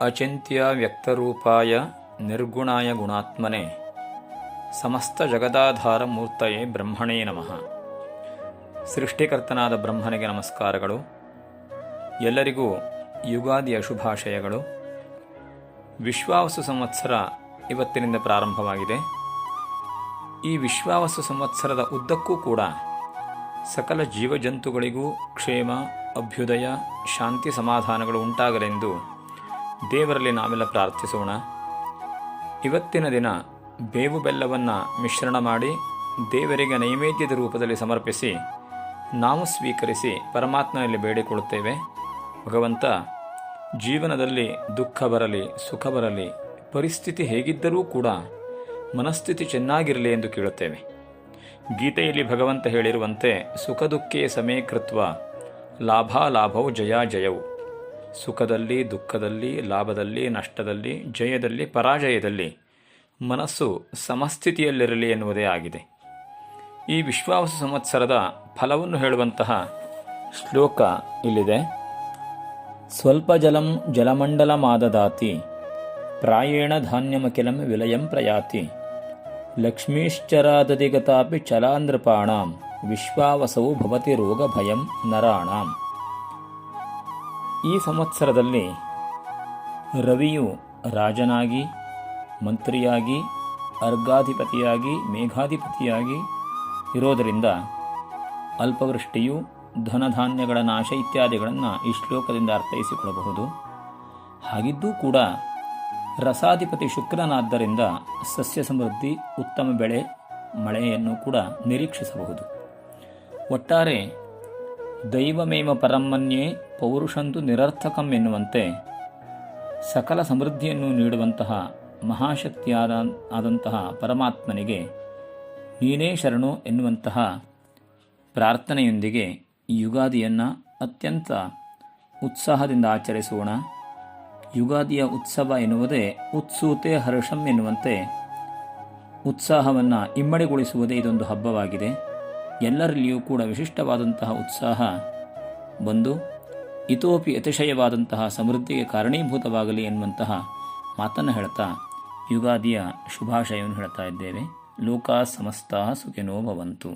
ಅಚಿಂತ್ಯ ವ್ಯಕ್ತರೂಪಾಯ ನಿರ್ಗುಣಾಯ ಗುಣಾತ್ಮನೆ. ಸಮಸ್ತ ಜಗದಾಧಾರ ಮೂರ್ತಯೇ ಬ್ರಹ್ಮಣೇ ನಮಃ. ಸೃಷ್ಟಿಕರ್ತನಾದ ಬ್ರಹ್ಮನಿಗೆ ನಮಸ್ಕಾರಗಳು. ಎಲ್ಲರಿಗೂ ಯುಗಾದಿಯ ಶುಭಾಶಯಗಳು ವಿಶ್ವಾವಸು ಸಂವತ್ಸರ ಇವತ್ತಿನಿಂದ ಪ್ರಾರಂಭವಾಗಿದೆ. ಈ ವಿಶ್ವಾವಸು ಸಂವತ್ಸರದ ಉದ್ದಕ್ಕೂ ಕೂಡ ಸಕಲ ಜೀವಜಂತುಗಳಿಗೂ ಕ್ಷೇಮ, ಅಭ್ಯುದಯ, ಶಾಂತಿ ಸಮಾಧಾನಗಳು ಉಂಟಾಗಲೆಂದು ದೇವರಲ್ಲಿ ನಾವೆಲ್ಲ ಪ್ರಾರ್ಥಿಸೋಣ. ಇವತ್ತಿನ ದಿನ ಬೇವು ಬೆಲ್ಲವನ್ನು ಮಿಶ್ರಣ ಮಾಡಿ ದೇವರಿಗೆ ನೈವೇದ್ಯದ ರೂಪದಲ್ಲಿ ಸಮರ್ಪಿಸಿ ನಾವು ಸ್ವೀಕರಿಸಿ ಪರಮಾತ್ಮನಲ್ಲಿ ಬೇಡಿಕೊಳ್ಳುತ್ತೇವೆ. ಭಗವಂತ, ಜೀವನದಲ್ಲಿ ದುಃಖ ಬರಲಿ, ಸುಖ ಬರಲಿ, ಪರಿಸ್ಥಿತಿ ಹೇಗಿದ್ದರೂ ಕೂಡ ಮನಸ್ಥಿತಿ ಚೆನ್ನಾಗಿರಲಿ ಎಂದು ಕೇಳುತ್ತೇವೆ. ಗೀತೆಯಲ್ಲಿ ಭಗವಂತ ಹೇಳಿರುವಂತೆ ಸುಖ ದುಃಖೇ ಸಮೇ ಕೃತ್ವ ಲಾಭಾಲಾಭವು ಜಯ ಜಯವು. ಸುಖದಲ್ಲಿ, ದುಃಖದಲ್ಲಿ, ಲಾಭದಲ್ಲಿ, ನಷ್ಟದಲ್ಲಿ, ಜಯದಲ್ಲಿ, ಪರಾಜಯದಲ್ಲಿ ಮನಸ್ಸು ಸಮಸ್ಥಿತಿಯಲ್ಲಿರಲಿ ಎನ್ನುವುದೇ ಆಗಿದೆ. ಈ ವಿಶ್ವಾಸ ಸಂವತ್ಸರದ ಫಲವನ್ನು ಹೇಳುವಂತಹ ಶ್ಲೋಕ ಇಲ್ಲಿದೆ. ಸ್ವಲ್ಪ ಜಲಂ ಜಲಮಂಡಲಮಾದದಾತಿ, ಪ್ರಾಯೇಣ ಧಾನ್ಯಮಖಿಲಂ ವಿಲಯಂ ಪ್ರಯಾತಿ, ಲಕ್ಷ್ಮೀಶ್ಚರಾದಧಿಗತಾಪಿ ಚಲಾನೃಪಾಣಾಂ ವಿಶ್ವಾವಸವು ಭವತಿ ರೋಗ ಭಯಂ ನರಾಣಾಂ. ಈ ಸಂವತ್ಸರದಲ್ಲಿ ರವಿಯು ರಾಜನಾಗಿ, ಮಂತ್ರಿಯಾಗಿ, ಅರ್ಗಾಧಿಪತಿಯಾಗಿ, ಮೇಘಾಧಿಪತಿಯಾಗಿ ಇರೋದರಿಂದ ಅಲ್ಪವೃಷ್ಟಿಯು ಧನಧಾನ್ಯಗಳ ನಾಶ ಇತ್ಯಾದಿಗಳನ್ನು ಈ ಶ್ಲೋಕದಿಂದ ಅರ್ಥೈಸಿಕೊಳ್ಳಬಹುದು. ಹಾಗಿದ್ದೂ ಕೂಡ ರಸಾಧಿಪತಿ ಶುಕ್ರನಾದ್ದರಿಂದ ಸಸ್ಯ ಸಮೃದ್ಧಿ, ಉತ್ತಮ ಬೆಳೆ, ಮಳೆಯನ್ನು ಕೂಡ ನಿರೀಕ್ಷಿಸಬಹುದು. ಒಟ್ಟಾರೆ ದೈವಮೇವ ಪರಮನ್ಯೇ ಪೌರುಷಂತು ನಿರರ್ಥಕಂ ಎನ್ನುವಂತೆ ಸಕಲ ಸಮೃದ್ಧಿಯನ್ನು ನೀಡುವಂತಹ ಮಹಾಶಕ್ತಿಯಾದ ಆದಂತಹ ಪರಮಾತ್ಮನಿಗೆ ನೀನೇ ಶರಣು ಎನ್ನುವಂತಹ ಪ್ರಾರ್ಥನೆಯೊಂದಿಗೆ ಈ ಯುಗಾದಿಯನ್ನು ಅತ್ಯಂತ ಉತ್ಸಾಹದಿಂದ ಆಚರಿಸೋಣ. ಯುಗಾದಿಯ ಉತ್ಸವ ಎನ್ನುವುದೇ ಉತ್ಸೂತೆ ಹರ್ಷಂ ಎನ್ನುವಂತೆ ಉತ್ಸಾಹವನ್ನು ಇಮ್ಮಡಿಗೊಳಿಸುವುದೇ ಇದೊಂದು ಹಬ್ಬವಾಗಿದೆ. ಎಲ್ಲರಲ್ಲಿಯೂ ಕೂಡ ವಿಶಿಷ್ಟವಾದಂತಹ ಉತ್ಸಾಹ ಬಂದು ಇತೋಪಿ ಅತಿಶಯವಾದಂತಹ ಸಮೃದ್ಧಿಗೆ ಕಾರಣೀಭೂತವಾಗಲಿ ಎನ್ನುವಂತಹ ಮಾತನ್ನು ಹೇಳ್ತಾ ಯುಗಾದಿಯ ಶುಭಾಶಯವನ್ನು ಹೇಳ್ತಾ ಇದ್ದೇವೆ. ಲೋಕ ಸಮಸ್ತ ಸುಖಿನೋ ಭವಂತು.